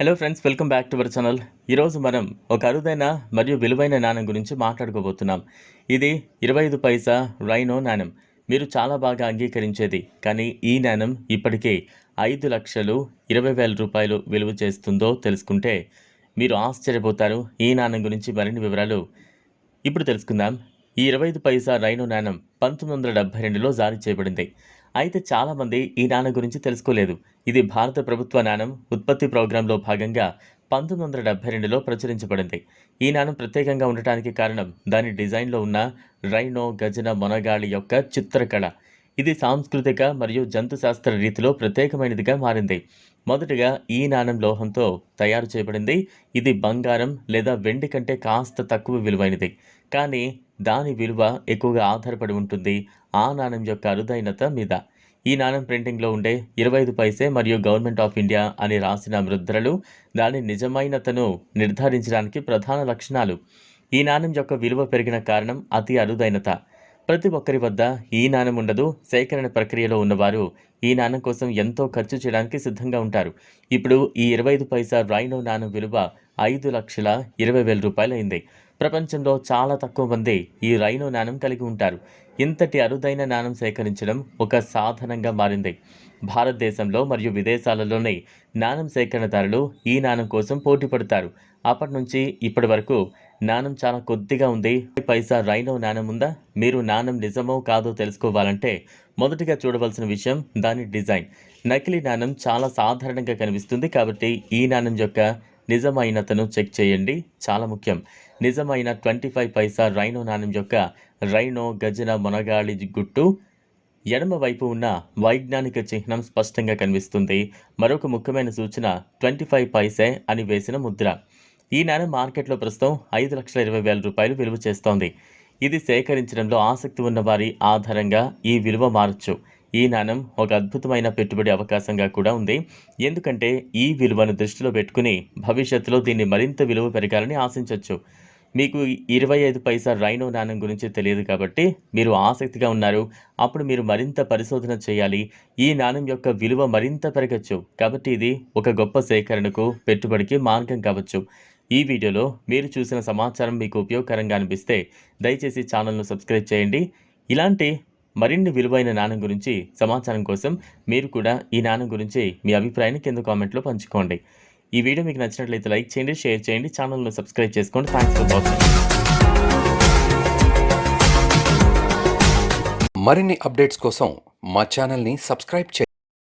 Hello friends welcome back to our channel ఈరోజు మనం ఒక అరుదైన మరియు విలువైన నాణం గురించి మాట్లాడుకోబోతున్నాం. ఇది ఇరవై ఐదు పైసా రైనో నాణం. మీరు చాలా బాగా అంగీకరించేది కానీ ఈ నాణం ఇప్పటికే ఐదు లక్షలు ఇరవై వేల రూపాయలు విలువ చేస్తుందో తెలుసుకుంటే మీరు ఆశ్చర్యపోతారు. ఈ నాణం గురించి మరిన్ని వివరాలు ఇప్పుడు తెలుసుకుందాం. ఈ ఇరవై ఐదు పైసా రైనో నాణం పంతొమ్మిది వందల డెబ్బై రెండులో జారీ చేయబడింది. అయితే చాలామంది ఈ నాణం గురించి తెలుసుకోలేదు. ఇది భారత ప్రభుత్వ నాణం ఉత్పత్తి ప్రోగ్రాంలో భాగంగా పంతొమ్మిది వందల డెబ్బై రెండులో ప్రచురించబడింది. ఈ నాణం ప్రత్యేకంగా ఉండటానికి కారణం దాని డిజైన్లో ఉన్న రైనో గజన మొనగాళి యొక్క చిత్రకళ. ఇది సాంస్కృతిక మరియు జంతుశాస్త్ర రీతిలో ప్రత్యేకమైనదిగా మారింది. మొదటగా ఈ నాణం లోహంతో తయారు చేయబడింది. ఇది బంగారం లేదా వెండి కంటే కాస్త తక్కువ విలువైనది. కానీ దాని విలువ ఎక్కువగా ఆధారపడి ఉంటుంది. ఆ నాణెం యొక్క అరుదైనత మీద. ఈ నాణం ప్రింటింగ్లో ఉండే ఇరవై ఐదు పైసే మరియు గవర్నమెంట్ ఆఫ్ ఇండియా అని రాసిన ముద్రలు దాని నిజమైనతను నిర్ధారించడానికి ప్రధాన లక్షణాలు. ఈ నాణ్యం యొక్క విలువ పెరిగిన కారణం అతి అరుదైనత. ప్రతి ఒక్కరి వద్ద ఈ నాణం ఉండదు. సేకరణ ప్రక్రియలో ఉన్నవారు ఈ నాణం కోసం ఎంతో ఖర్చు చేయడానికి సిద్ధంగా ఉంటారు. ఇప్పుడు ఈ ఇరవై ఐదు పైసా రైనో నాణం విలువ ఐదు లక్షల ఇరవై వేల రూపాయలు అయింది. ప్రపంచంలో చాలా తక్కువ మంది ఈ రైనో నాణం కలిగి ఉంటారు. ఇంతటి అరుదైన నాణం సేకరించడం ఒక సాధనంగా మారింది. భారతదేశంలో మరియు విదేశాలలోని నాణం సేకరణదారులు ఈ నాణం కోసం పోటీ పడతారు అప్పటి నుంచి ఇప్పటి వరకు నాణం చాలా కొద్దిగా ఉంది. పైసా రైనో నాణం ఉందా? మీరు నాణం నిజమో కాదో తెలుసుకోవాలంటే మొదటిగా చూడవలసిన విషయం దాని డిజైన్. నకిలీ నాణం చాలా సాధారణంగా కనిపిస్తుంది కాబట్టి ఈ నాణం యొక్క నిజమైనతను చెక్ చేయండి. చాలా ముఖ్యం. నిజమైన ట్వంటీ ఫైవ్ పైసా రైనో నాణం యొక్క రైనో గజన మొనగాళి గుట్టు ఎడమ వైపు ఉన్న వైజ్ఞానిక చిహ్నం స్పష్టంగా కనిపిస్తుంది. మరొక ముఖ్యమైన సూచన ట్వంటీ ఫైవ్ పైసే అని వేసిన ముద్ర. ఈ నాణం మార్కెట్లో ప్రస్తుతం ఐదు లక్షల ఇరవై వేల రూపాయలు విలువ చేస్తోంది. ఇది సేకరించడంలో ఆసక్తి ఉన్న వారి ఆధారంగా ఈ విలువ మారచ్చు. ఈ నాణం ఒక అద్భుతమైన పెట్టుబడి అవకాశంగా కూడా ఉంది. ఎందుకంటే ఈ విలువను దృష్టిలో పెట్టుకుని భవిష్యత్తులో దీన్ని మరింత విలువ పెరగాలని ఆశించవచ్చు మీకు ఇరవై ఐదు పైసా రైనో నాణం గురించి తెలియదు కాబట్టి మీరు ఆసక్తిగా ఉన్నారు. అప్పుడు మీరు మరింత పరిశోధన చేయాలి. ఈ నాణం యొక్క విలువ మరింత పెరగచ్చు. కాబట్టి ఇది ఒక గొప్ప సేకరణకు పెట్టుబడికి మార్గం కావచ్చు. ఈ వీడియోలో మీరు చూసిన సమాచారం మీకు ఉపయోగకరంగా అనిపిస్తే దయచేసి ఛానల్ను సబ్స్క్రైబ్ చేయండి. ఇలాంటి మరిన్ని విలువైన నాణం గురించి సమాచారం కోసం మీరు కూడా ఈ నాణం గురించి మీ అభిప్రాయాన్ని కింద కామెంట్లో పంచుకోండి. ఈ వీడియో మీకు నచ్చినట్లయితే లైక్ చేయండి షేర్ చేయండి ఛానల్ను సబ్స్క్రైబ్ చేసుకోండి. థ్యాంక్స్ ఫర్ వాచింగ్ మరిన్ని అప్డేట్స్ కోసం మా ఛానల్ని సబ్స్క్రైబ్ చేయండి.